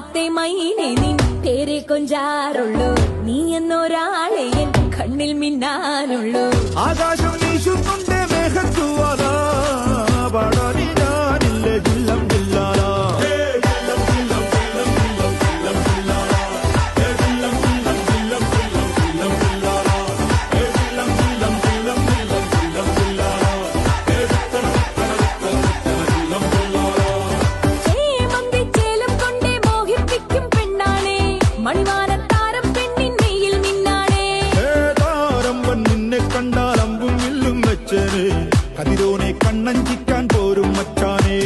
മാനത്തെ മൈനെ നിൻ പേരെ കൊഞ്ചാറുള്ളൂ. നീ എന്നൊരാളെ എൻ കണ്ണിൽ മിന്നാനുള്ളൂ. ആകാശം மணிவாரத்தாரம் பெண்ணின் மெயில் நின்னாளே தாரம்பன் நின்னை கண்டால் அம்பும் வில்லும் வச்சனே கதிரோனே கண்ணஞ்சிக்கான் போரும் மச்சானே.